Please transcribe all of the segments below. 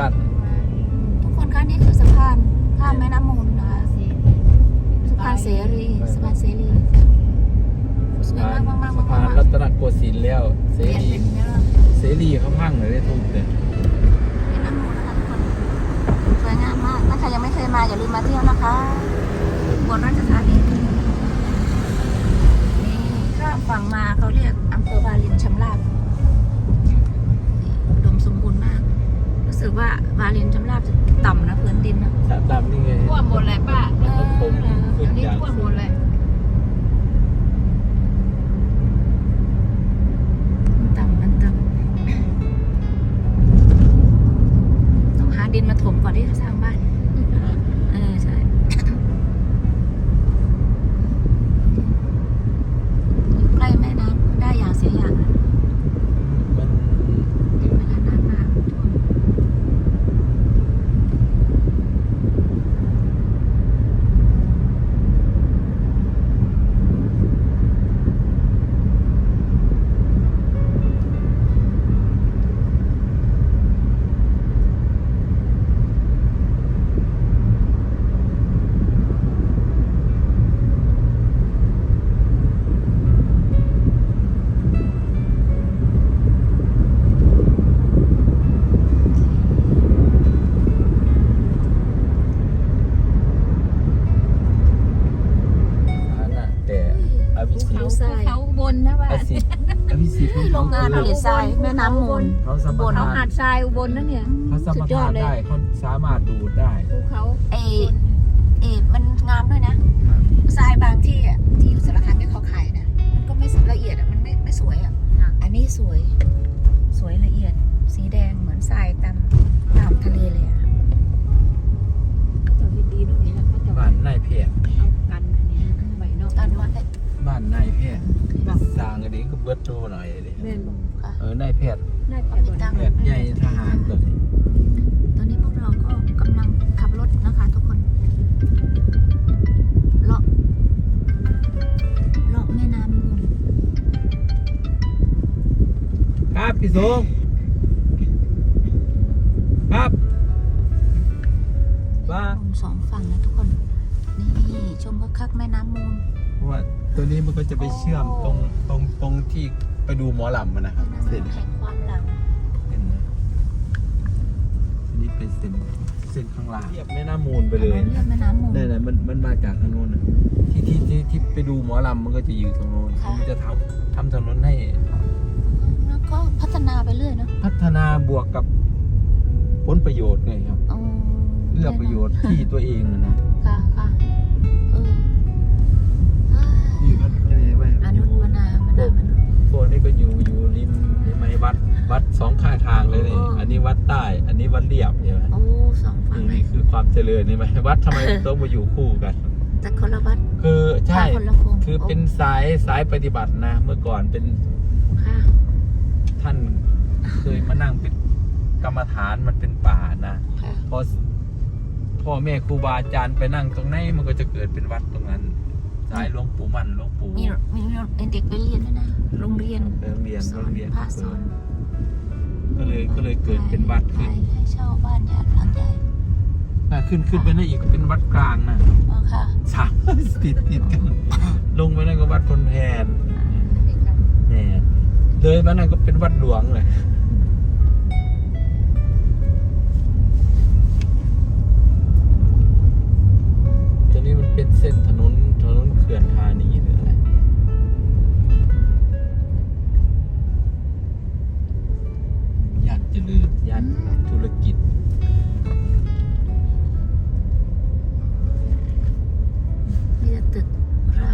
กันทุกคนคะนี่คือสะพานข้ามแม่น้ำมูลนะคะสะพานเสรีสะพานเสรีสวยมากมากมากสะมากพานมากรัตนโกสินทร์แล้ว เสเปลี่ยนรีเป็นแล้วเสรีเขาพังเลยได้ทุกเลยแม่น้ำมูลนะคะทุกคนสวยงามมากถ้าใครยังไม่เคยมาอย่าลืมมาเที่ยวนะคะอุบนราชธานีนี่ข้ามฝั่งมาเขาเรียกอำเภอวาลินชำราบอุดมสมบูรณ์มาก รู้ สึกว่าวาลินชำราบจะต่ำนะพื้นดินนะสาตามนี่ไง ท่วมหมดเลยป้ามันต้องคมเออขึ้นอันนี้อย่างท่วมหมดเลยางงานผคือลิตทรายแม่น้ำมูล เขาสัมปเขาทาหานดทรายอุบลนั่นเนี่ย เขาสัมปสุดยอทาดนเลย ได้เขาสามารถดูดได้ภูเขาเอเอมันงามด้วยนะทรายบางที่อะที่อยู่สารคามที่เขาขายนะมันก็ไม่ละเอียดอะมันไม่ไม่สวยอะอันนี้สวย สวยละเอียด สีแดงเหมือนทรายตามตามทะเลเลยอะเขาจะวิดีด้วยนะเขาจะบ้านนายแพทย์เอากันอันนี้ไว้นอกตอนวัดเลยบ้านนายแพทย์สร้างอันนี้ก็เบิดโตหน่อยเลย แม่นบอกค่ะเออนายแพทย์น่าจะโดนแพทย์ใหญ่ทหารตัวนี้ตอนนี้พวกเราก็กำลังขับรถนะคะทุกคนเลาะเลาะแม่น้ำมูลครับพี่สงครับว่าลมสองฝั่งนะทุกคน นี่ชมคักๆแม่น้ำมูลเพราะว่าตัวนี้มันก็จะไปเชื่อมตรงตรงตรงที่ ไปดูหมอลำอะนะครับแม่น้ำเส้นมูลแห่งความหลังเห็นไหมอันนี้เป็นเส้นเส้นข้างล่างเรียบแม่น้ำมูลไปเลยเรียกแม่น้ำมูลนี่นแหละมันมันมาจากทางโน้นนะที่ที่ที่ที่ไปดูหมอลำมันก็จะอยู่ตรงโน้นค่ะ มันจะทำทำถนนให้แล้วก็พัฒนาไปเรื่อยเนาะพัฒนาบวกกับผลประโยชน์ไงครับอ๋อเลือกประโยชน์ที่ตัวเองอะนะค่ะค่ะเออเอ้ยนี่ก็ทะเลไว้อนุมนามาดามนุษย์ พวกนี้ก็อยู่อยู่ริมริมไม้วัดวัดสองข้างทางเลยนี่อ๋ออั อันนี้วัดใต้อันนี้วัดเรียบใช่ไหมโอ้สองฝั่งนี่เลนี่ยคือความเจริญนี่ไหมวัดทำไมต้องมาอยู่คู่กัน แต่คนละวัดคือใช่ค่ะคนละโครงคือเป็นสายสายปฏิบัตินะ เมื่อก่อนเป็นค่ะท่านเคยมานั่งเป็นกรรมฐานมันเป็นป่านะ ค่ะพอพ่อแม่ครูบาอาจารย์ไปนั่งตรงไหนมันก็จะเกิดเป็นวัดตรงนั้น สายหลวงปู่มันหลวงปู่มีมีเด็กไปเรียนด้วยนะโรงเรียนโรงเรียนสโรอนงเรียนพระสอนก็เลยก็เลยเกิดเป็นวัดขึ้น ให้ให้เช่าบ้านญาติหลังใหญ่น่ะขึ้นขึ้นไปนั่นอีกก็เป็นวัดกลางนะอ๋อค่ะสาม ติดติดกัน ลงไปนั่นก็วัดพลแพนเนี่ยเลยมานั่นก็เป็นวัดหลวงเลยตัวนี้มันเป็นเส้นถนนถนนเขื่อนธานีหรืออะไรย่านเจริญย่านธุรกิจมีแต่ตึกรา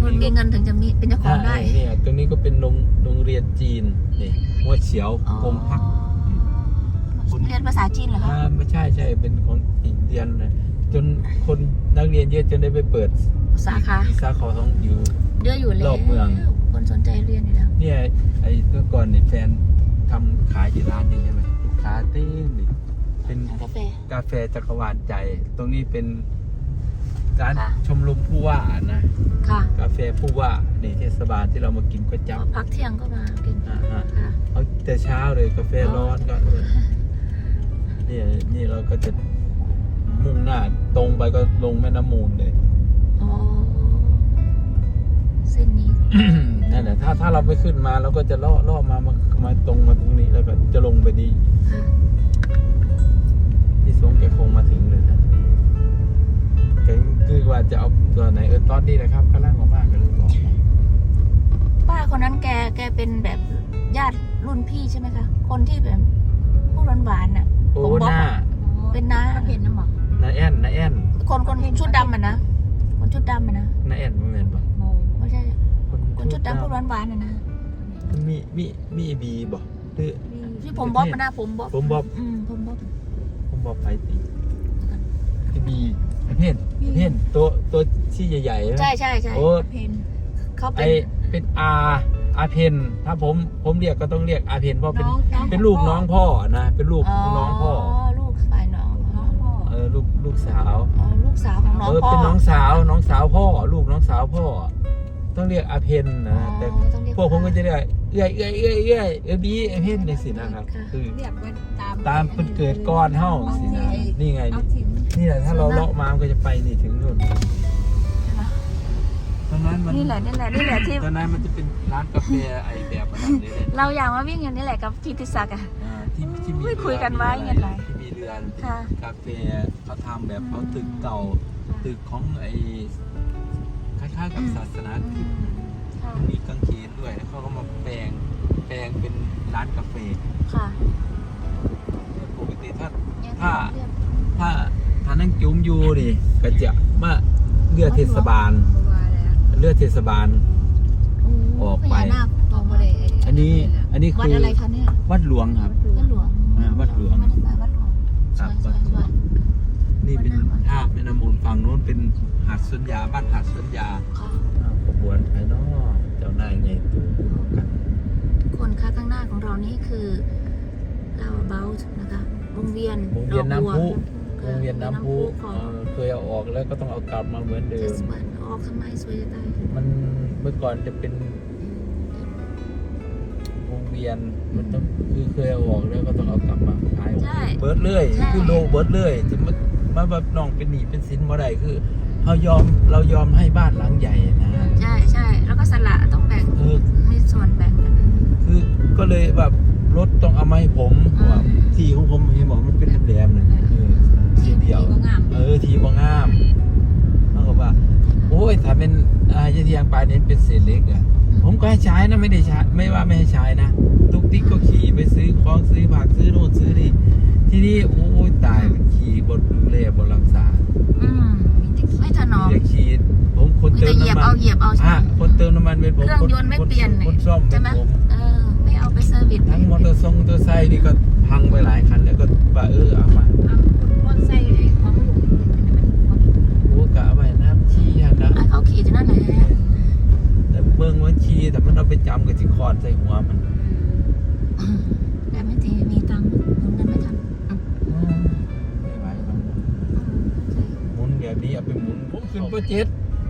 คนมีเงินถึงจะมีเป็นเจ้าของได้ใช่เนี่ยตรงนี้ก็เป็นโรงโรงเรียนจีนนี่หัวเฉียวอ๋อกรมพัก เรียนภาษาจีนเหรอคะอ่าไม่ใช่ใช่เป็นของอินเดียนนะ จนคนนักเรียนเยอะจนได้ไปเปิดสาขาสาขาของอยู่เดืออยู่แล้วรอบเมือง คนสนใจเรียนอยู่แล้วเนี่ยไอ้เมื่อก่อนเนี่ยแฟนทำขายที่ร้านนี้ใช่ไหมลูกค้าเต้นนี่เป็นกาแฟกาแฟจักรวาลใจ ตรงนี้เป็นร้านค่ะชมรมผู้ว่านะค่ะกาแฟผู้ว่านี่เทศบาลที่เรามากินก๋วยจั๊บพักเที่ยงก็มากินอ่าฮะค่ะเอาแต่เช้าเลยกาแฟร้อนก็เออนี่นี่เราก็จะ มุ่งหน้า ตรงไปก็ลงแม่น้ำมูลเลยอ๋อเส้นนี้ นั่นแหละถ้าถ้าเราไม่ขึ้นมาเราก็จะล่อล่อมามามาตรงมาตรงนี้แล้วก็จะลงไปดีค่ะพี่สงแกคงมาถึงเลยนะแกคือว่าจะเอาตัวไหนเออตอนนี้นะครับก็ล่างออกมาก็เลยบอกมาป้าคนนั้นแกแกเป็นแบบญาติรุ่นพี่ใช่ไหมคะ คนที่แบบพูดหวานๆน่ะโอ้ผมบอกหน้า อะ คนคนชุดดำอะนะ คนชุดดำอะนะน้าแอนไม่เหมือนปะโมไม่ใช่ คนชุดดำพูดหวานๆอะนะ มีมีมีบีบ่หรือที่ผมบ๊อบอะนะผมบ๊อบผมบอกอืมผมบ๊อบผมบอกไปตีไอบีไอเพ่นไอ้เพ่นตัวตัวที่ใหญ่ๆใช่ไหมใช่ใช่ใช่โอ้เพนเขาไอเป็นเป็นอาอาเพนถ้าผมผมเรียกก็ต้องเรียกอาเพนเพราะเป็นน้องน้องเป็นลูกน้องพ่อนะ เป็นลูกน้องพ่อลูกฝ่ายน้องน้องพ่อเออลูกลูกสาวอ๋อลู กสาวของน้องเออพ่อเป็นน้องสาวน้องสาวพ่อ ลูกน้องสาวพ่อ ต้องเรียกอาเพนนะอ๋อแต่ต้องเรียพวกผมก็จะเรียกเอื้อยเอื้อยเอื้อยเอื้อยเออบีไอเพนนี่สินะครับค่ะคือ เรียกว่าตามตามเป็นเกิดก้อนเท่าสินะนี่ไง เอานี่ทิ้งนี่แหละถ้าเราเลาะมามันก็จะไปนี่ถึงนู่นตอนนั้นมันนี่แหละนี่แหละนี่แหละที่ ตอนนั้นมันจะเป็นร้านกาแฟไอแบบนั้นเลยเนี่ยเราอยากมาวิ่งอย่างนี้แหละกับพี่ทิศักดิ์อะอ่าที่ที่มีอุ้ยเรือคุยกันไว้มีเงี้อะยไรไรที่ มีเรือนค่ะกาแฟเขาทำแบบเอาตึกเก่า ตึกของไอคล้ายๆกับศาสนาคริสต์ค่ะมีกางเขนด้วยแล้วเขาก็มาแปลงแปลงเป็นร้านกาแฟค่ะปกติถ้าถ้าถ้าถ้านั่งจุ้มอยู่นี่ก็จะมาเลือดเทศบาลว่าแล้วเลือดเทศบาล ออกไปพญานาคตรงมาเลยอันนี้อันนี้วัดคืออะไรคะเนี่ยวัดหลวงครับวัดหลวงอ่าวัดหลวง สครับวยสวยสวยนี่เป็นท่าแม่น้ำมูลฝั่งโน้นเป็นหาดสวนยาบ้านหาดสวนยาค่ะอ้าวขบวนภายนอกเจ้านายไงตูกันทุกคนคะข้างหน้าของเรานี่คือลาวเบลนะคะวงเวียนวงเวียนน้ำพุดอกบัวงเวียนน้ำพุขอเองอเคยเอาออกแล้วก็ต้องเอากลับมาเหมือนเดิเทม ศบาลออกทำไมสวยจะตายมันเมื่อก่อนจะเป็น วงเวียนมันต้องคือเคยเอาออกแล้วก็ต้องเอากลับมาขายใช่ เบิร์ดเรื่อยใช่ คือโลเบิร์ดเรื่อยจะมามาแบบน้องเป็นหนี้เป็นสินบ่ได้คือเรายอมเรายอมให้บ้านหลังใหญ่นะใช่ใช่แล้วก็สละต้องแบ่งเออมีส่วนแบ่งกัน คือก็เลยแบบรถต้องเอามาให้ผมเพราะว่าที่ของผมเห็นบอกมันเป็นแหลมๆหนึ่งเออทีเดียว ก็งาม เออทีบ่งามเขาก็ว่า โอ้ยถ้าเป็นอาเทียงปลายนี้เป็นเศษเล็กอะ ผมก็ให้ใช้นะไม่ได้ใช้ไม่ว่าไม่ให้ใช้นะตุกติ๊กก็ขี่ไปซื้อของซื้อผักซื้อโน่นซื้อนี่ที่นี่โอ้ยตายมันขี่บนดูแลบนรักษาอืมไม่ถนอมเรียกขี่ผมคนมีเติแต่มเหยียบน้ำมัเอานเหยียบเอาใช่อะไหมคนเติมน้ำมันเป็นผมเครื่องยนต์ไม่เปลี่ยนคนซ่อมเป็ใช่นไหมผมเออไม่เอาไปเซอร์วิสทั้งมอเตอร์ทรงมอเตอร์ไซค์นี่ก็พังไปหลายคันแล้วก็ว่าเออเอามา มอนไซค์ไอ้ของหลวง โอ้กะเอาไปน้ำชี้หันนะ ให้เขาขี่ที่นั่นแหละ แต่เมืองมันชี้แต่มันเอา ไปจำกับจิคอนใส่หัวมันแต่ไม่ทีมีตังค์หมุนเงินไม่ทันไม่ไหวมันหมุนแบบนี้เอาไปหมุนผมขึ้นปเจ็ด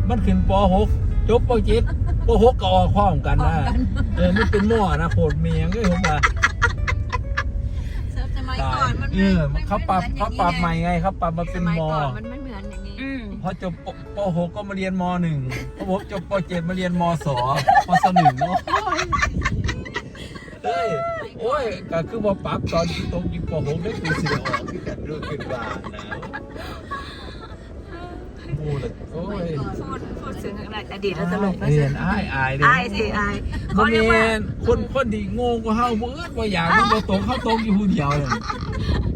มันขึ้นปหกจบปเจ็ดปหกก็ออกพร้อมกันนะเออมันเป็นหม้อนะโคตรเมียงเลยผมว่าเซิร์ฟสมัยตาก่อยนมันเออเขาปรับเขาปรับใหม่ไงเขาปรับมาเป็นสมัยมอก่อนมันไพอจบปปหกก็มาเรียนมหนึ่งพอผมจบปเจ็ดมาเรียนมสอมสหนึ่งเนาะเฮ้ยโอ้ยก็คือว่าปรับตอนตรงยิงปหกได้คือเสียออกที่กันรู้ขึ้นว่านะมูเลยโอ้ยพูดพูดถึงอะไรอดีตแล้วตลกนะเรียนอายอายเลยอายสิอายบ่เขาเรียกว่านคนคนที่โง่กว่าเฮาบ่เอิ้นว่าอยากมันบ่ตรงเข้าตรงอยู่ผู้เดียวเลย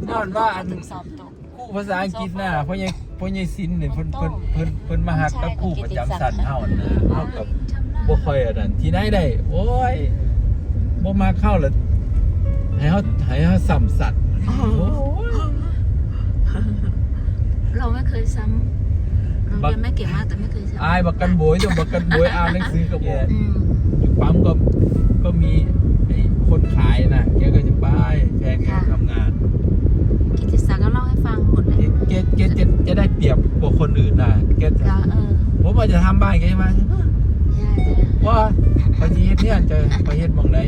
นั่นว่าอันสอบตกครูภาษาอังกฤษน่ะพ่อใหญ่ พ่อใหญ่ซินเนี่ยเพิ่นเพิ่นเพิ่นเพิ่นมาหักกับครูประจำชั้นเฮาน่ะเฮากับบ่ค่อยอันนั้นที่ไหนได้โอ้ยบ่มาเข้าแล้วให้เฮาให้เฮาซ้ำสัตว์โอ้ยเราไม่เคยซ้ำเราเรียนไม่เก่งมากแต่ไม่เคยซ้ำอายบักกันโบยต้องบักกันโบยอ่านหนังสือก็บ่อืมอยู่ปั๊มก็ก็มีไอ้คนขายน่ะแกก็จะไปแฟนแกทำงาน กิติศักดิ์ก็เล่าให้ฟังหมดเลยแกแกจะจะได้เปรียบกว่าคนอื่นนะแกจะเออผมว่าจะทำบ้านแกใช่ไหมใช่ว่าพอจีเฮ็ดเนี่ยจะพอเฮ็ดมองไหน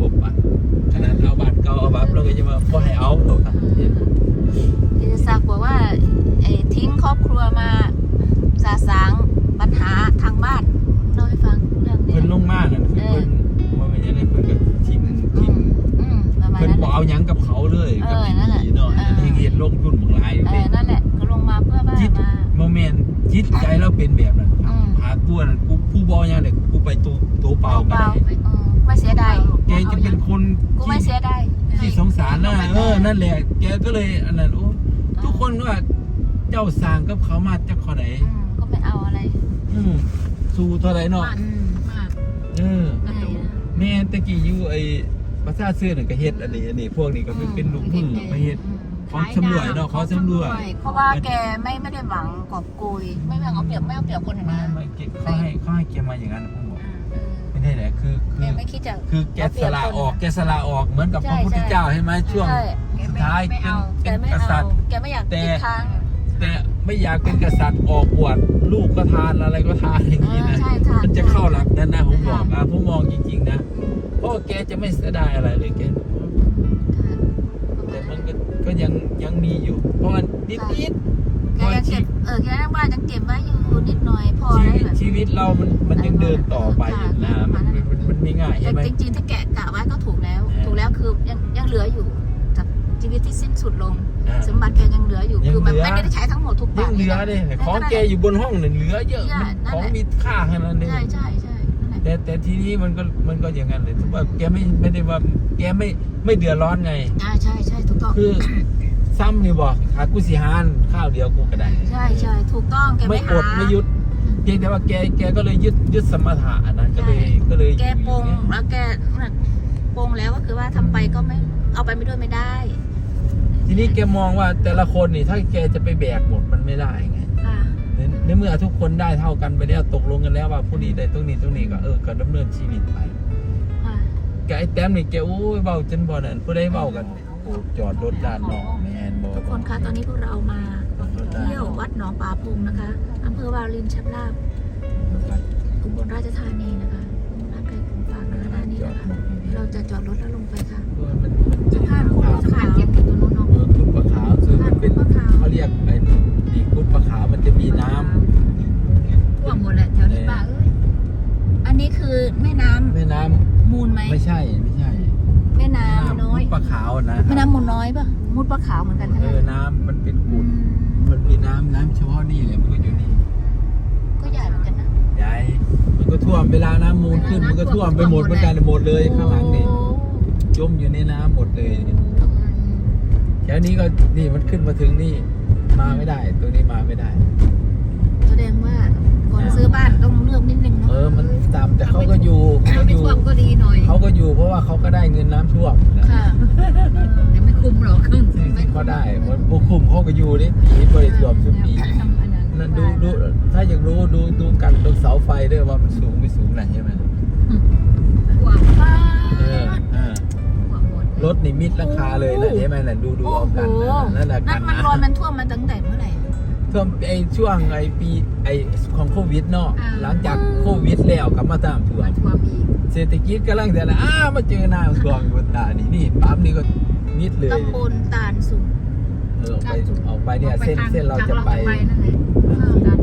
บมอะขนาดเอาบ้านเก่าเอาบับแล้วก็จะมาบ่ให้เอาหรอกครับกิติศักดิ์บอกว่าไอ้ทิ้งครอบครัวมาสาสางปัญหาทางบ้านเล่าให้ฟังเรื่องนี้ยเพิ่นลงมากนคืเพิ่น เพิ่นนั้นบ่เอาหยังกับเขาเลยเอกับอนั่นแหละผีเนาะเอออันนี้เฮ็ดลงทุนบักหลายเอเด้อนั่นแหละก็ลงมาเพื่อบ้านจิตมา โมเมนต์จิตใจเราเป็นแบบนั้นอืม หาตัวนั้นกูผู้บ่หยังเลยกูไปตัวตัวเปล่าก็เปล่าได้ๆอืมไม่เสียดายแกจะเป็นคนกูไม่ที่ เสียดาย ที่สงสารนะเออ นั่นแหละ แกก็เลยอันนั้นโอ้ทุกคนก็ว่าเจ้าสร้างกับเขามาจากข้อไหนอืมก็ไม่เอาอะไรอืมสู้เท่าไหรเนาะอืมมากเออเหนื่อยนะแม่ตะกี้อยู่ไอ้ ภาษาทเสื้อน่ะก็เฮ็ดอันนี้อันนี้พวกนี้ก็เป็นเป็นลูกมือมาเฮ็ดอืมของสำรวยเนาะของสำรวย เพราะว่าแกไม่ไม่ได้หวังกอบโกยไม่หวังเอาเปรียบไม่เอาเปรียบคนอื่นไม่นะไม่เขาให้เขาให้แกมาอย่างนั้นผมบอกเออไม่ได้แหละคือคืแกอไม่คิดจะคือแกสละออกแกสละออกเหมือนกับพระพุทธเจ้าใช่ไหมช่วง ใช่สุดท้ายไม่เป็นเอาแกเป็นไม่กเอาษัตริย์ แกไม่อยากแต่ ติดค้างแต่ไม่อยากเป็นกษัตริย์ออกบวชลูกก็ทานอะไรก็ทานอย่างเอนี้อนะ ใช่ค่ะมันจะเข้าหลักนั้นนะผมบอกอะผมมองจริงๆนะ เพราะว่าแกจะไม่เสียดายอะไรเลยแกแต่มันก็ก็ยังยังมีอยู่ เพราะว่านิดนิดแกยังเก็บเออแกนั่งบ้านยังเก็บไว้อยู่นิดหน่อยพอชีได้วิตแบบชีวิตเรามันมันยังเดินต่อไปอยู่นะมันมันมันมันไม่ง่ายแต่ใช่ไหมจริงๆถ้าแกะกะไว้ก็ถูกแล้วเออถูกแล้วคือยังยังเหลืออยู่จากชีวิตที่สิ้นสุดลง อ่า สมบัติแกยังเหลืออยู่ยังคือมันเหลือ ไม่ได้ใช้ทั้งหมดทุกยับางทเหลือนะเลยของแกอยู่บนห้องเนี่ยเหลือเยอะมันของมีค่าขนาดนี้ ใช่ใช่ใช่นั่น แหละแต่แต่ทีนี้มันก็มันก็อย่างนั้นเลยถือว่าแกไม่ไม่ได้ว่าแกไม่ไม่เดือดร้อนไง อ่าใช่ใช่ถูกต้อง คือซ้ำนี่บอกหากูสิหานข้าวเดียวกูก็ได้ใช่ใช่ถูกต้องแกไม่ไม่อหาดไม่ยุดเพียงแต่ว่าแกแกก็เลยยึดยึดสมถะนะก็เลยก็เลยแกปรงอยู่อย่างเงี้ยแล้วแกปรงแล้วก็คือว่าทำไปก็ไม่เอาไปไม่ด้วยไม่ได้ ทีนี้แกมองว่าแต่ละคนนี่ถ้าแกจะไปแบกหมดมันไม่ได้ไงค่ะ ในในเมื่อทุกคนได้เท่ากันไปแล้วตกลงกันแล้วว่าผู้นี้ได้ตรงนี้ตรงนี้ก็เออก็ดำเนินชีวิตไปค่ะแกไอ้แต้มนี่แกโอ้ยเบาจนบ่นั่นผู้ใดเบากันโอ้จอดรถด้านนอกแมนบ่ทุกคนคะตอนนี้พวกเรามาเที่ยววัดหนองป่าพงนะคะอำเภอวารินชับลาบอุบลราชธานีนะคะร้านไก่กรุงฝากนะคะด้านนี้จอดนะคะหมดเราจะจอดรถแล้วลงไปค่ะมันมันจะสะพานคุณสะพานเก็บอยู่ตรงนู้นเนาะเออกุดปลาขาวคือมันเป็นกุดปลาขาวเขาเรียกไอ้นี่กุดปลาขาวมันจะมีน้ำท่ วมหมดแหละแถวนี้ป้าเอ้ยอันนี้คือแม่น้ำแม่น้ำมูลไหมไม่ใช่ไม่ใช่แม่น้ำน้อยกุดปลาขาวนะแม่น้ำมูลน้อยป่ะมูลปลาขาวเหมือนกันใช่เอไหมอน้ำมันเป็นอืกุดมมันมีน้ำน้ำเฉพาะนี่เลยมันก็อยู่นี่ก็ใหญ่เหมือนกันนะ ใหญ่มันก็ท่วมเวลาน้ำมูลขึ้น มันก็ท่วมไปหมดเหมือนกันหมดเลยข้างหลังนี่โอ้จมอยู่ในน้ำหมดเลยอืมแค่นี้ก็นี่มันขึ้นมาถึงนี่มาไม่ได้ ตัวนี้มาไม่ได้ มันตามแต่เขาก็อยู่เขาไม่อยู่ท่วมก็ดีหน่อยเขาก็อยู่เพราะว่าเขาก็ได้เงินน้ำท่วมนะค่ะเดี๋ยวไม่คุมหรอกครึ่งสิ่งที่เขาได้มันบุคุมเขาก็อยู่นี่ปีบริท่วมทุกปีทำอันนั้นนั่นดูดูถ้าอยากรู้ดูดูกันตรงเสาไฟด้วยว่ามันสูงไม่สูงไหนใช่ไหมท่วมป้าเอออ่าท่วมหมดรถนี่มิดราคาเลยนะใช่ไหมนั่นดูดูโอ้เอาโหกันนั่นแหละกันั่นนมันรอยมันท่วมมาตั้งแต่เมื่อไหร่ ท่วมไอช่วงไอปีไอของโควิดเนาะหลังจากโควิดแล้วกลับมาตามท่วมามท่วมอีกเศรษฐกิจกำลังจะนะอ้าวมาเจอน้ำท่วมอยู่บนตานี่นี่ปั๊มนี่ก็มิดเลยตำบลตาลสุขเออออกไปออกไปเนี่ยเส้นเส้นเราจะไป นั่นแหละค่ะด้าน